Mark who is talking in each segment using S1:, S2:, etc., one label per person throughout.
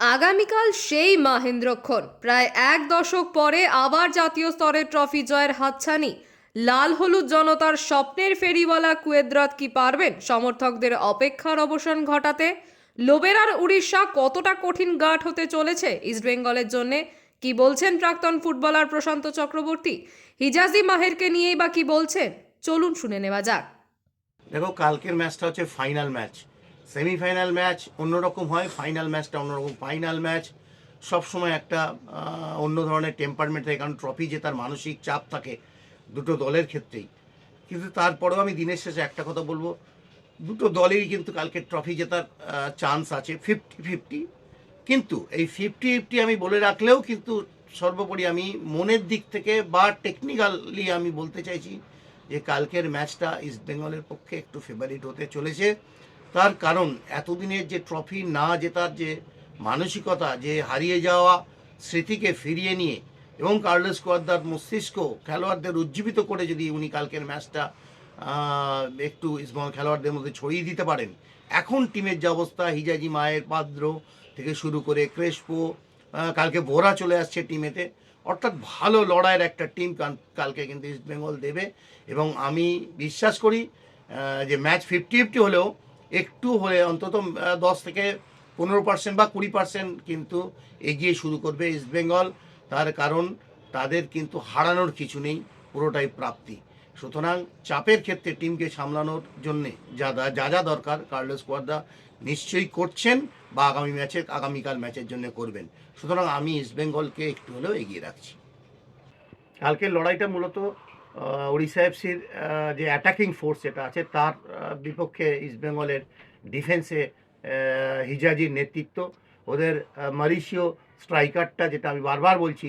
S1: আগামীকাল সেই মাহেন্দ্রক্ষণ। প্রায় এক দশক পরে আবার জাতীয় স্তরের ট্রফি জয়ের হাতছানি। লাল হলুদ জনতার স্বপ্নের ফেরিওয়ালা কুয়েদ্রাত কি পারবেন? সমর্থকদের অপেক্ষার অবসান ঘটাতে লোবেরার উড়িষ্যা কতটা কঠিন গাঠ হতে চলেছে? ইস্টবেঙ্গলের জন্য কি বলছেন প্রাক্তন ফুটবলার প্রশান্ত চক্রবর্তী? হিজাজি মাহেরকে নিয়েই বা কি বলছেন? চলুন শুনে নেওয়া যাক।
S2: দেখো, কালকের ম্যাচটা হচ্ছে ফাইনাল ম্যাচ। সেমিফাইনাল ম্যাচ অন্যরকম হয়, ফাইনাল ম্যাচটা অন্যরকম। ফাইনাল ম্যাচ সবসময় একটা অন্য ধরনের টেম্পারমেন্ট থাকে, কারণ ট্রফি জেতার মানসিক চাপ থাকে দুটো দলের ক্ষেত্রেই। কিন্তু তারপরেও আমি দিনের শেষে একটা কথা বলব, দুটো দলেরই কিন্তু কালকে ট্রফি জেতার চান্স আছে ফিফটি ফিফটি কিন্তু এই ফিফটি ফিফটি আমি বলে রাখলেও কিন্তু সর্বোপরি আমি মনের দিক থেকে বা টেকনিক্যালি আমি বলতে চাইছি যে কালকের ম্যাচটা ইস্ট বেঙ্গলের পক্ষে একটু ফেভারিট হতে চলেছে। তার কারণ, এতদিনের যে ট্রফি না জেতার যে মানসিকতা, যে হারিয়ে যাওয়া স্মৃতিকে ফিরিয়ে নিয়ে এবং কার্লোস কোয়াদ্দার মস্তিষ্ক খেলোয়াড়দের উজ্জীবিত করে যদি উনি কালকের ম্যাচটা একটু খেলোয়াড়দের মধ্যে ছড়িয়ে দিতে পারেন। এখন টিমের যে অবস্থা, হিজাজি মায়ের পাদ্র থেকে শুরু করে ক্রেসপো কালকে বোরা চলে আসছে টিমেতে। অর্থাৎ ভালো লড়াইয়ের একটা টিম কালকে কিন্তু ইস্ট বেঙ্গল দেবে। এবং আমি বিশ্বাস করি যে ম্যাচ ফিফটি ফিফটি হলেও একটু হলে অন্তত দশ থেকে পনেরো পার্সেন্ট বা কুড়ি পার্সেন্ট কিন্তু এগিয়ে শুরু করবে ইস্ট বেঙ্গল তার কারণ তাদের কিন্তু হারানোর কিছু নেই, পুরোটাই প্রাপ্তি। সুতরাং চাপের ক্ষেত্রে টিমকে সামলানোর জন্যে যা যা- যা দরকার কার্লোস কোয়াদ্রা নিশ্চয়ই করছেন বা আগামী ম্যাচে আগামীকাল ম্যাচের জন্য করবেন। সুতরাং আমি ইস্টবেঙ্গলকে একটু হলেও এগিয়ে রাখছি। কালকের লড়াইটা মূলত ওড়িশা এফসির যে অ্যাটাকিং ফোর্স যেটা আছে, তার বিপক্ষে ইস্টবেঙ্গলের ডিফেন্সে হিজাজির নেতৃত্ব। ওদের মারিশীয় স্ট্রাইকারটা যেটা আমি বারবার বলছি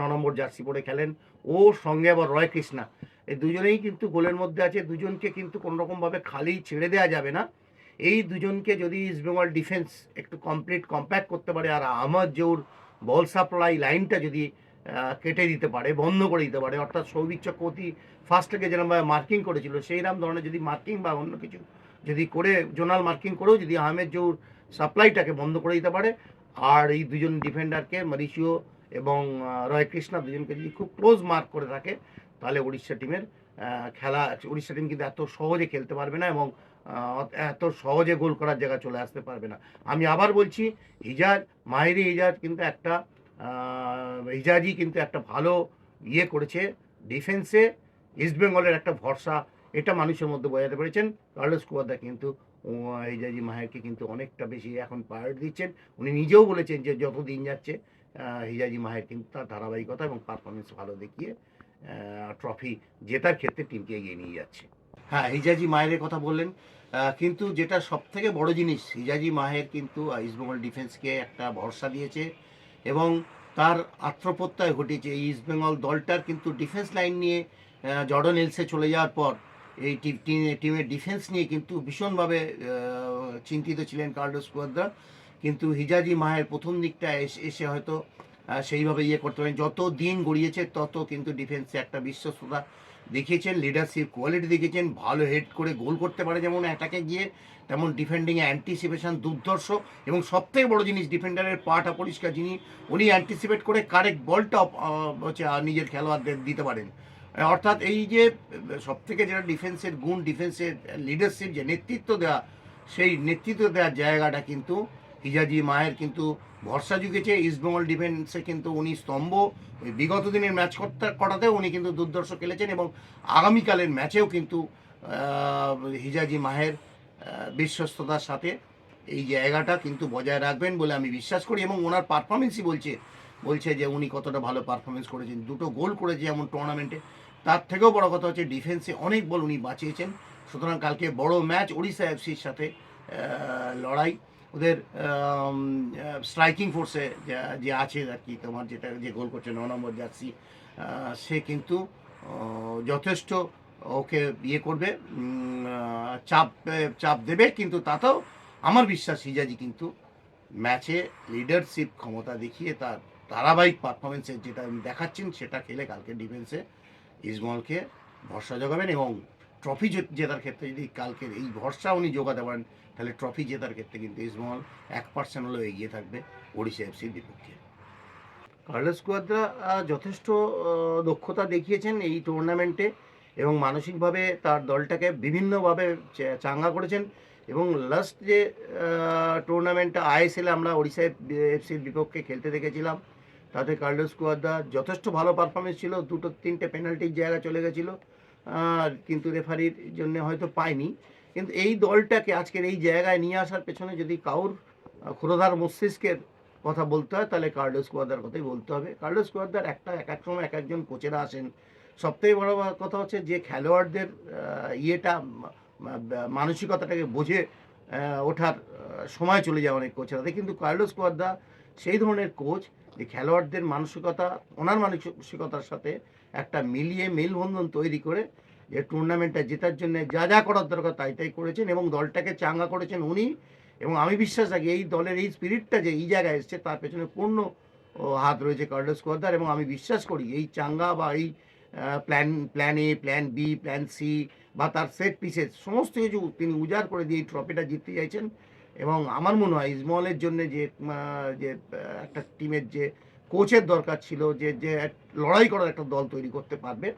S2: ন নম্বর জার্সি পরে খেলেন ওর সঙ্গে আবার রয় কৃষ্ণা। এই দুজনেই কিন্তু গোলের মধ্যে আছে, দুজনকে কিন্তু কোনোরকমভাবে খালি ছেড়ে দেওয়া যাবে না। এই দুজনকে যদি ইস্টবেঙ্গল ডিফেন্স একটু কমপ্লিট কম্প্যাক্ট করতে পারে, আর আহমদ জৌর বল সাপ্লাই লাইনটা যদি কেটে দিতে পারে, বন্ধ করে দিতে পারে। অর্থাৎ সৌভিক চক্রবর্তী ফার্স্ট থেকে যেরকমভাবে মার্কিং করেছিল। সেই রাম ধরনের যদি মার্কিং বা অন্য কিছু যদি করে জোনাল মার্কিং করেও যদি আহমেদ জৌর সাপ্লাইটাকে বন্ধ করে দিতে পারে, আর এই দুজন ডিফেন্ডারকে মারিশিও এবং রয় কৃষ্ণা দুজনকে যদি খুব ক্লোজ মার্ক করে থাকে, তাহলে উড়িষ্যা টিমের খেলা উড়িষ্যা টিম কিন্তু এত সহজে খেলতে পারবে না এবং এত সহজে গোল করার জায়গা চলে আসতে পারবে না। আমি আবার বলছি, হিজাজ, মাহিরি হিজাজ কিন্তু একটা হিজাজি কিন্তু একটা ভালো ইয়ে করেছে ডিফেন্সে ইস্টবেঙ্গলের একটা ভরসা, এটা মানুষের মধ্যে বোঝাতে পেরেছেন। কার্লোস কুয়াদা কিন্তু হিজাজি মাহেরকে কিন্তু অনেকটা বেশি এখন প্রায়োরিটি দিচ্ছেন। উনি নিজেও বলেছেন যে যত দিন যাচ্ছে হিজাজি মাহের কিন্তু তার ধারাবাহিকতা এবং পারফরমেন্স ভালো দেখিয়ে ট্রফি জেতার ক্ষেত্রে টিমকে এগিয়ে নিয়ে যাচ্ছে। হ্যাঁ হিজাজি মাহের কথা বললেন। কিন্তু যেটা সব থেকে বড় জিনিস, হিজাজি মাহের কিন্তু ইস্টবেঙ্গল ডিফেন্সকে একটা ভরসা দিয়েছে। এবং তার আত্মপ্রত্যয় ঘটিয়েছে এই ইস্টবেঙ্গল দলটার কিন্তু ডিফেন্স লাইন নিয়ে জর্ডন এলসে চলে যাওয়ার পর এই টিমের ডিফেন্স নিয়ে কিন্তু ভীষণভাবে চিন্তিত ছিলেন কার্লোস কুয়াদ্রা কিন্তু হিজাজি মাহের প্রথম দিকটা এসে হয়তো সেইভাবে ইয়ে করতে পারেন। যত দিন গড়িয়েছে তত কিন্তু ডিফেন্সে একটা বিশ্বস্ততা দেখিয়েছেন লিডারশিপ কোয়ালিটি দেখিয়েছেন, ভালো হেড করে গোল করতে পারে যেমন অ্যাটাকে গিয়ে, তেমন ডিফেন্ডিংয়ে অ্যান্টিসিপেশন দুর্ধর্ষ এবং সবথেকে বড় জিনিস ডিফেন্ডারের পাটা পরিষ্কার যিনি, উনি অ্যান্টিসিপেট করে কারেক্ট বলটা হচ্ছে নিজের খেলোয়াড়দের দিতে পারেন। অর্থাৎ এই যে সব থেকে যেটা ডিফেন্সের গুণ ডিফেন্সের লিডারশিপ যে নেতৃত্ব দেওয়া সেই নেতৃত্ব দেওয়ার জায়গাটা কিন্তু হিজাজি মায়ের কিন্তু ভরসা জুগেছে ইস্টবেঙ্গল ডিফেন্সে কিন্তু উনি স্তম্ভ বিগত দিনের ম্যাচ করতে, করাতেও উনি কিন্তু দুর্দর্শ খেলেছেন এবং আগামীকালের ম্যাচেও কিন্তু হিজাজি মাহের বিশ্বস্ততার সাথে এই জায়গাটা কিন্তু বজায় রাখবেন বলে আমি বিশ্বাস করি এবং ওনার পারফরমেন্সই বলছে বলছে যে উনি কতটা ভালো পারফরমেন্স করেছেন। দুটো গোল করেছে এমন টুর্নামেন্টে তার থেকেও বড় কথা হচ্ছে ডিফেন্সে অনেক বল উনি বাঁচিয়েছেন। সুতরাং কালকে বড় ম্যাচ ওড়িশা এফসির সাথে লড়াই। ওদের স্ট্রাইকিং ফোর্সে যে আছে আর কি, তোমার যেটা, যে গোল করছে, ন নম্বর জার্সি সে কিন্তু যথেষ্ট ওকে ইয়ে করবে চাপ চাপ দেবে, কিন্তু তাতেও আমার বিশ্বাস হিজাজি কিন্তু ম্যাচে লিডারশিপ ক্ষমতা দেখিয়ে তার ধারাবাহিক পারফরমেন্সের যেটা দেখাচ্ছেন, সেটা খেলে কালকে ডিফেন্সে ইসমালকে ভরসা জোগাবেন এবং ট্রফি জেতার ক্ষেত্রে যদি কালকের এই ভরসা উনি যোগাতে পারেন, তাহলে ট্রফি জেতার ক্ষেত্রে কিন্তু ইসমহল এক পার্সেন্ট হলেও এগিয়ে থাকবে ওড়িশা এফসির বিপক্ষে। কার্লোস কুয়াদ্রা যথেষ্ট দক্ষতা দেখিয়েছেন এই টুর্নামেন্টে এবং মানসিকভাবে তার দলটাকে বিভিন্নভাবে চাঙ্গা করেছেন এবং লাস্ট যে টুর্নামেন্টটা আইএসএলে আমরা ওড়িশা এফসির বিপক্ষে খেলতে দেখেছিলাম, তাতে কার্লোস কুয়াদ্রা যথেষ্ট ভালো পারফরমেন্স ছিল, দুটো তিনটে পেনাল্টির জায়গা চলে গেছিল। কিন্তু রেফারির জন্য হয়তো পায়নি। কিন্তু এই দলটাকে আজকের এই জায়গায় নিয়ে আসার পেছনে যদি কাউর ক্ষুরধার মস্তিষ্কের কথা বলতে হয়, তাহলে কার্লোস কুয়াদার কথাই বলতে হবে। কার্লোস কুয়াদার একটা, এক এক সময় এক একজন কোচেরা আসেন। সবথেকে বড় কথা হচ্ছে যে খেলোয়াড়দের ইয়েটা মানসিকতাটাকে বুঝে ওঠার সময় চলে যায় অনেক কোচেরা কিন্তু কার্লোস কুয়াদা সেই ধরনের কোচ যে খেলোয়াড়দের মানসিকতা, ওনার মানসিকতার সাথে একটা মিলিয়ে মেলবন্ধন তৈরি করে যে টুর্নামেন্টটা জেতার জন্য যা যা করার দরকার তাই তাই করেছেন এবং দলটাকে চাঙ্গা করেছেন উনি এবং আমি বিশ্বাস রাখি এই দলের এই স্পিরিটটা যে এই জায়গায় এসছে, তার পেছনে পূর্ণ হাত রয়েছে কার্লোস কোয়াদার এবং আমি বিশ্বাস করি এই চাঙ্গা বা এই plan plan A plan B plan C বা তার সেট পিসেস সমস্ত কিছু তিনি উজাড় করে দিয়ে এই ট্রফিটা জিততে চাইছেন এবং আমার মনে হয় ইসমলের জন্য যে যে একটা টিমের যে কোচের দরকার ছিল যে যে লড়াই করার একটা দল তৈরি করতে পারবে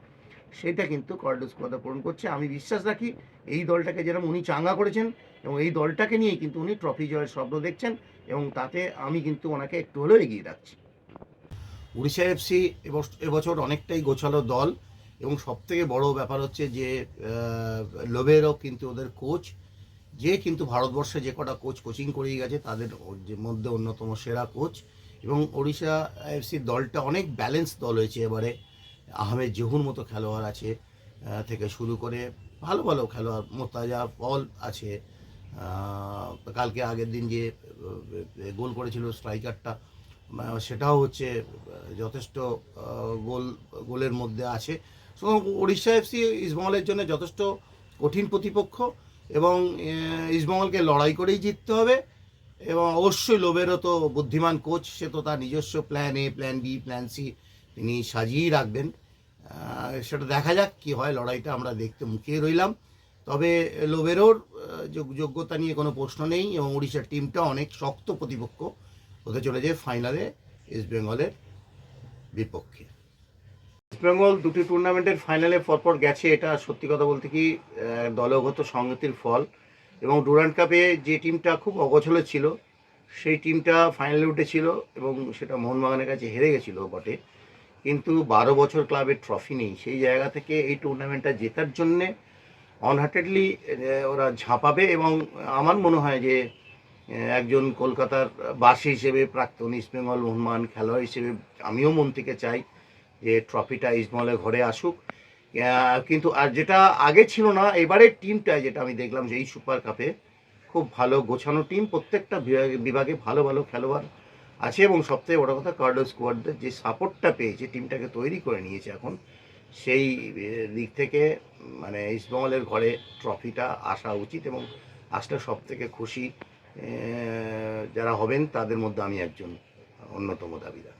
S2: সেটা কিন্তু কার্লোস কোয়াদা পূরণ করছে। আমি বিশ্বাস রাখি এই দলটাকে যেরকম উনি চাঙ্গা করেছেন এবং এই দলটাকে নিয়েই কিন্তু উনি ট্রফি জয়ের স্বপ্ন দেখছেন এবং তাতে আমি কিন্তু ওনাকে একটু হলেও এগিয়ে রাখছি উড়িষ্যা এফসি এবছর অনেকটাই গোছালো দল এবং সবথেকে বড় ব্যাপার হচ্ছে যে আহ, লোবেরও কিন্তু ওদের কোচ যে কিন্তু ভারতবর্ষে যে কটা কোচ কোচিং করিয়ে গেছে তাদের মধ্যে অন্যতম সেরা কোচ এবং ওড়িশা এফসির দলটা অনেক ব্যালেন্স দল হয়েছে এবারে। আহমেদ জহুর মতো খেলোয়াড় আছে থেকে শুরু করে ভালো ভালো খেলোয়াড় মোর্তাজা পল আছে। কালকে আগের দিন যে গোল করেছিল স্ট্রাইকারটা সেটাও হচ্ছে যথেষ্ট গোল গোলের মধ্যে আছে। উড়িষ্যা এফসি ইস্টবেঙ্গলের জন্য যথেষ্ট কঠিন প্রতিপক্ষ এবং আহ, ইস্টবেঙ্গলকে লড়াই করেই জিততে হবে। এবং অবশ্যই লোবেরও তো বুদ্ধিমান কোচ, সে তো তার নিজস্ব plan A plan B plan C তিনি সাজিয়েই রাখবেন। সেটা দেখা যাক কি হয়, লড়াইটা আমরা দেখতে মুখিয়ে রইলাম। তবে লোবেরোর যোগ- যোগ্যতা নিয়ে কোনো প্রশ্ন নেই এবং উড়িষ্যার টিমটা অনেক শক্ত প্রতিপক্ষ। হতে চলে যায় ফাইনালে ইস্ট বেঙ্গলের বিপক্ষে। ইস্ট বেঙ্গল দুটি টুর্নামেন্টের ফাইনালে পরপর গেছে, এটা সত্যি কথা বলতে কি দলগত সংগতির ফল। এবং ডুরান্ড কাপে যে টিমটা খুব অগোছলো ছিল, সেই টিমটা ফাইনালে উঠেছিল এবং সেটা মোহনবাগানের কাছে হেরে গেছিল বটে। কিন্তু বারো বছর ক্লাবের ট্রফি নেই। সেই জায়গা থেকে এই টুর্নামেন্টটা জেতার জন্যে অনহার্টেডলি ওরা ঝাঁপাবে এবং আমার মনে হয় যে একজন কলকাতার বাসী হিসেবে প্রাক্তন ইস্টবেঙ্গল মোহনবাগান খেলোয়াড় হিসেবে আমিও মন থেকে চাই যে ট্রফিটা ইস্টবেঙ্গলের ঘরে আসুক। কিন্তু আর যেটা আগে ছিল না, এবারের টিমটা যেটা আমি দেখলাম যে এই সুপার কাপে খুব ভালো গোছানো টিম প্রত্যেকটা বিভাগে বিভাগে ভালো ভালো খেলোয়াড় আছে এবং সবথেকে বড় কথা কার্ডো স্কোয়াডদের যে সাপোর্টটা পেয়েছে টিমটাকে তৈরি করে নিয়েছে এখন, সেই দিক থেকে মানে ইস্টবেঙ্গলের ঘরে ট্রফিটা আসা উচিত এবং আসলে সব থেকে খুশি যারা হবেন তাদের মধ্যে আমি একজন অন্যতম দাবিদার।